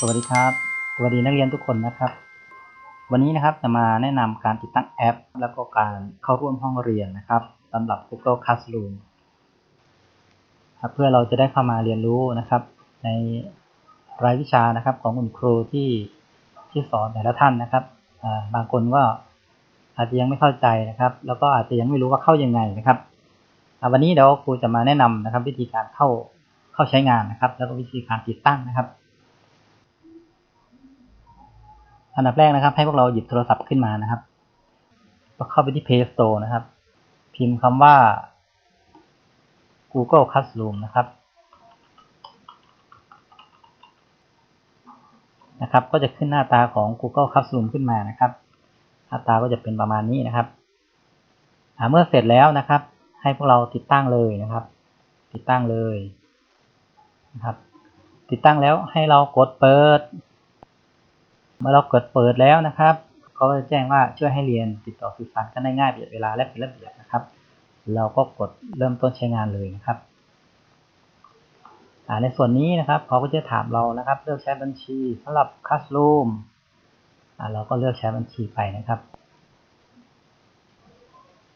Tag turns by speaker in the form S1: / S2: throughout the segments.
S1: สวัสดีครับสวัสดีนักเรียนทุกคนนะครับ วันนี้นะครับจะมาแนะนำการติดตั้งแอป แล้วก็การเข้าร่วมห้องเรียนนะครับสำหรับ Google Classroom ครับเพื่อเราจะได้เข้ามาเรียนรู้นะครับ ในรายวิชานะครับของคุณครูที่ที่สอนแต่ละท่านนะครับบางคนก็อาจจะยังไม่เข้าใจนะครับ แล้วก็อาจจะยังไม่รู้ว่าเข้ายังไงนะครับวันนี้เดี๋ยวครูจะมาแนะนำนะครับ วิธีการเข้าเข้าใช้งานนะครับ แล้วก็วิธีการติดตั้งนะครับ อันดับแรกนะครับ ให้พวกเราหยิบโทรศัพท์ขึ้นมานะครับเข้าไปที่ Play Store นะครับ พิมพ์คำว่า Google Classroom นะครับ นะครับ ก็จะขึ้นหน้าตาของ Google Classroom ขึ้นมานะครับ หน้าตาก็จะเป็นประมาณนี้นะครับเมื่อเสร็จแล้วนะครับ ให้พวกเราติดตั้งเลยนะครับ ติดตั้งเลยนะครับ ติดตั้งแล้วให้เรากดเปิด เมื่อเรากดเปิดแล้วนะครับเขาจะแจ้งว่าช่วยให้เรียนติดต่อสื่อสารกันได้ง่ายประหยัดเวลาและเป็นระเบียบนะครับ เราก็กดเริ่มต้นใช้งานเลยนะครับในส่วนนี้นะครับเขาก็จะถามเรานะครับเลือกใช้บัญชีสำหรับ Classroom เราก็เลือกใช้บัญชีไปนะครับ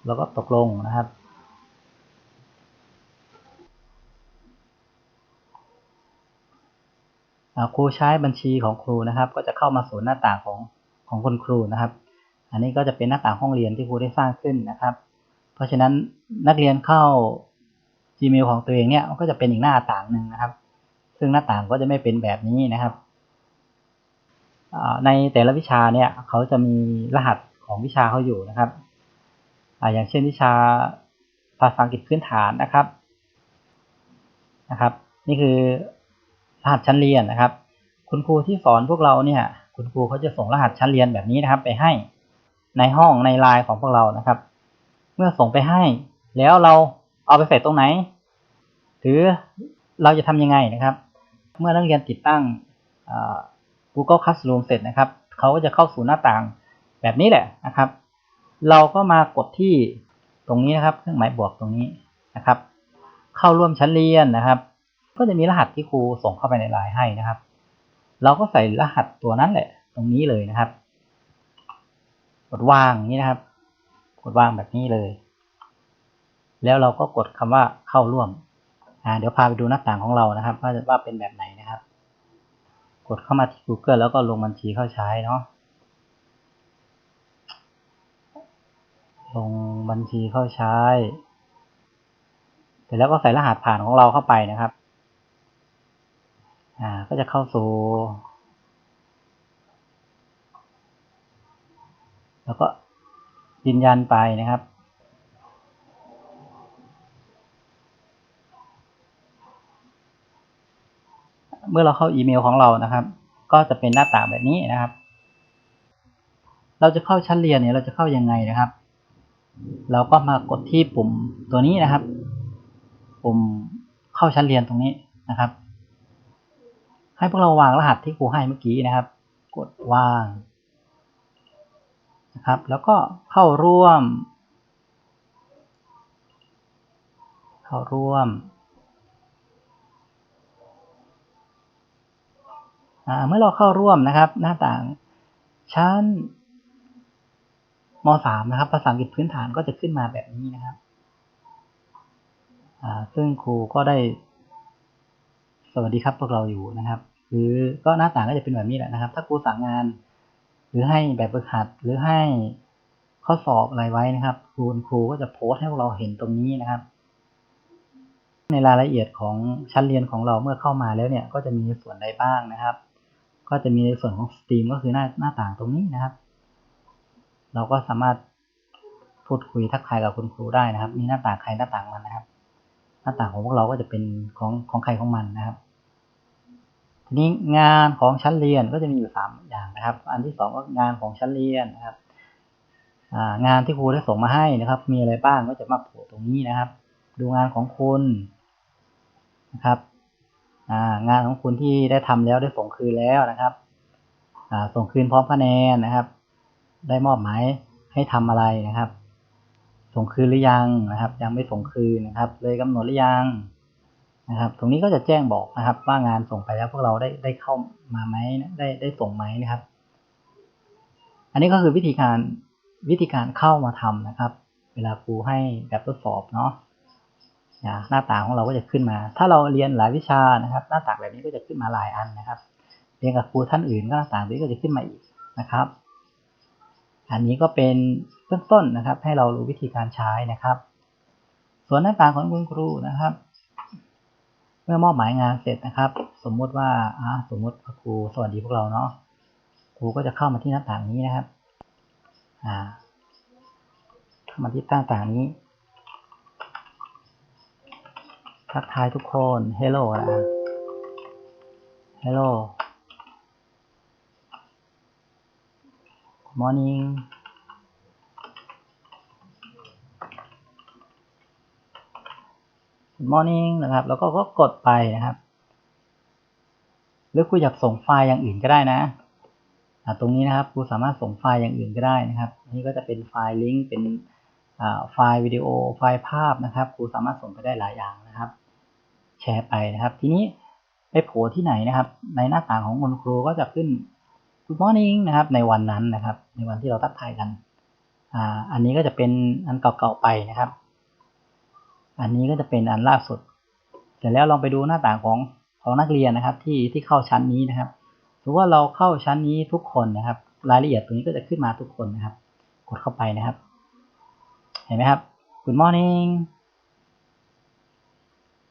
S1: เราก็ตกลงนะครับ ครูใช้บัญชีของครูนะครับ ก็จะเข้ามาสู่หน้าต่างของของคุณครูนะครับ อันนี้ก็จะเป็นหน้าต่างห้องเรียนที่ครูได้สร้างขึ้นนะครับ เพราะฉะนั้นนักเรียนเข้า Gmail ของตัวเองเนี่ยก็จะเป็นอีกหน้าต่างหนึ่งนะครับ ซึ่งหน้าต่างก็จะไม่เป็นแบบนี้นะครับในแต่ละวิชาเนี่ยเขาจะมีรหัสของวิชาเขาอยู่นะครับอย่างเช่นวิชาภาษาอังกฤษพื้นฐานนะครับนะครับ นี่คือ รหัสชั้นเรียนนะครับ คุณครูที่สอนพวกเราเนี่ย คุณครูเขาจะส่งรหัสชั้นเรียนแบบนี้นะครับ ไปให้ในห้องในไลน์ของพวกเรานะครับ เมื่อส่งไปให้ แล้วเราเอาไปใส่ตรงไหน หรือเราจะทำยังไงนะครับ เมื่อนักเรียนติดตั้ง Google Classroom เสร็จนะครับเขาก็จะเข้าสู่หน้าต่างแบบนี้แหละนะครับ เราก็มากดที่ตรงนี้นะครับ เครื่องหมายบวกตรงนี้นะครับ เข้าร่วมชั้นเรียนนะครับ ก็จะมีรหัสที่ครูส่งเข้าไปในไลน์ให้นะครับ เราก็ใส่รหัสตัวนั้นแหละ ตรงนี้เลยนะครับ กดวางนี้นะครับ กดวางแบบนี้เลย แล้วเราก็กดคำว่าเข้าร่วมอ่าเดี๋ยวพาไปดูหน้าต่างของเรานะครับ ว่าว่าเป็นแบบไหนนะครับ กดเข้ามาที่ Google แล้วก็ลงบัญชีเข้าใช้เนาะลงบัญชีเข้าใช้ เสร็จแล้วก็ใส่รหัสผ่านของเราเข้าไปนะครับ อ่าก็จะเข้าสู่ แล้วก็ยืนยันไปนะครับเมื่อเราเข้าอีเมลของเรานะครับ ก็จะเป็นหน้าต่างแบบนี้นะครับ เราจะเข้าชั้นเรียนเนี่ยเราจะเข้ายังไงนะครับ เราก็มากดที่ปุ่มตัวนี้นะครับ ปุ่มเข้าชั้นเรียนตรงนี้นะครับ ให้พวกเราวางรหัสที่ครูให้เมื่อกี้นะครับ กดวางนะครับ แล้วก็เข้าร่วม เข้าร่วมเมื่อเราเข้าร่วมนะครับ หน้าต่างชั้นม .3 นะครับ ภาษาอังกฤษพื้นฐานก็จะขึ้นมาแบบนี้นะครับ ซึ่งครูก็ได้ สวัสดีครับพวกเราอยู่นะครับ หรือก็หน้าต่างก็จะเป็นแบบนี้แหละนะครับ ถ้าครูสั่งงาน หรือให้แบบฝึกหัด หรือให้ข้อสอบอะไรไว้นะครับครูครูก็จะโพสต์ให้พวกเราเห็นตรงนี้นะครับ ในรายละเอียดของชั้นเรียนของเราเมื่อเข้ามาแล้วเนี่ย ก็จะมีส่วนใดบ้างนะครับ ก็จะมีในส่วนของสตรีมก็คือหน้าหน้าต่างตรงนี้นะครับ เราก็สามารถพูดคุยทักทายกับคุณครูได้นะครับ มีหน้าต่างใครหน้าต่างมันนะครับ หน้าต่างของพวกเราก็จะเป็นของของใครของมันนะครับ ทีนี้งานของชั้นเรียนก็จะมีอยู่สามอย่างนะครับ อันที่สองก็งานของชั้นเรียนนะครับงานที่ครูได้ส่งมาให้นะครับ มีอะไรบ้างก็จะมาโผล่ตรงนี้นะครับ ดูงานของคุณนะครับงานของคุณที่ได้ทำแล้วได้ส่งคืนแล้วนะครับส่งคืนพร้อมคะแนนนะครับ ได้มอบหมายให้ทำอะไรนะครับ ส่งคืนหรือยังนะครับ ยังไม่ส่งคืนนะครับ เลยกำหนดหรือยัง นะครับ ตรงนี้ก็จะแจ้งบอกนะครับ ว่างานส่งไปแล้วพวกเราได้ได้เข้ามาไหมได้ได้ส่งไหมนะครับ อันนี้ก็คือวิธีการวิธีการเข้ามาทำนะครับ เวลาครูให้แบบทดสอบเนาะนะหน้าต่างของเราก็จะขึ้นมา ถ้าเราเรียนหลายวิชานะครับ หน้าต่างแบบนี้ก็จะขึ้นมาหลายอันนะครับ เรียนกับครูท่านอื่นก็หน้าต่างนี้ก็จะขึ้นมาอีกนะครับ อันนี้ก็เป็นเบื้องต้นนะครับ ให้เรารู้วิธีการใช้นะครับ ส่วนหน้าต่างของคุณครูนะครับ เมื่อมอบหมายงานเสร็จนะครับ สมมุติว่าอ่าสมมุติครูสวัสดีพวกเราเนาะครูก็จะเข้ามาที่หน้าต่างนี้นะครับอ่าเข้ามาที่หน้าต่างนี้ทักทายทุกคน hello นะ hello good morning good morning นะครับ แล้วก็ก็กดไปนะครับ หรือคุณอยากส่งไฟล์อย่างอื่นก็ได้นะตรงนี้นะครับครูสามารถส่งไฟล์อย่างอื่นก็ได้นะครับอันนี้ก็จะเป็นไฟล์ลิงก์เป็นไฟล์วิดีโอไฟล์ภาพนะครับครูสามารถส่งไปได้หลายอย่างนะครับ แชร์ไปนะครับ ทีนี้ไปโผล่ที่ไหนนะครับ ในหน้าต่างของคุณครูก็จะขึ้น Good morning นะครับ ในวันนั้นนะครับ ในวันที่เราทักทายกันออันนี้ก็จะเป็นอันเก่าๆไปนะครับ อันนี้ก็จะเป็นอันล่าสุด เสร็จแล้วลองไปดูหน้าต่างของของนักเรียนนะครับ ที่ที่เข้าชั้นนี้นะครับถือว่าเราเข้าชั้นนี้ทุกคนนะครับ รายละเอียดตรงนี้ก็จะขึ้นมาทุกคนนะครับ กดเข้าไปนะครับ เห็นไหมครับ Good morning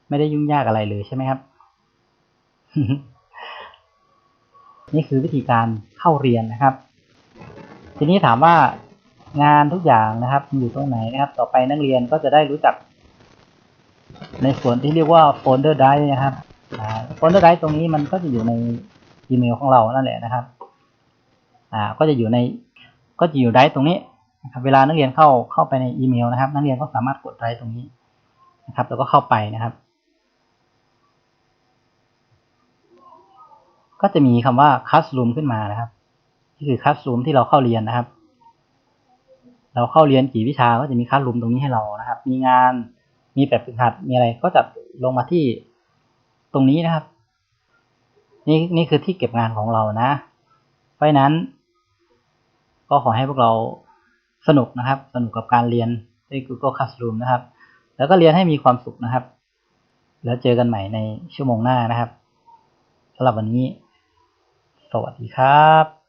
S1: ไม่ได้ยุ่งยากอะไรเลยใช่ไหมครับ นี่คือวิธีการเข้าเรียนนะครับ ทีนี้ถามว่างานทุกอย่างนะครับอยู่ตรงไหนนะครับ ต่อไปนักเรียนก็จะได้รู้จัก ในส่วนที่เรียกว่าโฟลเดอร์ไดร์นะครับโฟลเดอร์ไดร์ตรงนี้มันก็จะอยู่ในอีเมลของเรานั่นแหละนะครับอ่าก็จะอยู่ในก็จะอยู่ไดร์ตรงนี้นะครับเวลานักเรียนเข้าเข้าไปในอีเมลนะครับ นักเรียนก็สามารถกดไดร์ตรงนี้นะครับ แล้วก็เข้าไปนะครับ ก็จะมีคำว่า classroom ขึ้นมานะครับนี่คือ classroom ที่เราเข้าเรียนนะครับ เราเข้าเรียนกี่วิชาก็จะมี classroom ตรงนี้ให้เรานะครับ มีงาน มีแบบฝึกหัดมีอะไรก็จะลงมาที่ตรงนี้นะครับ นี่นี่คือที่เก็บงานของเรานะ เพราะนั้น ก็ขอให้พวกเราสนุกนะครับ สนุกกับการเรียนใน Google Classroom นะครับ แล้วก็เรียนให้มีความสุขนะครับ แล้วเจอกันใหม่ในชั่วโมงหน้านะครับสำหรับวันนี้ สวัสดีครับ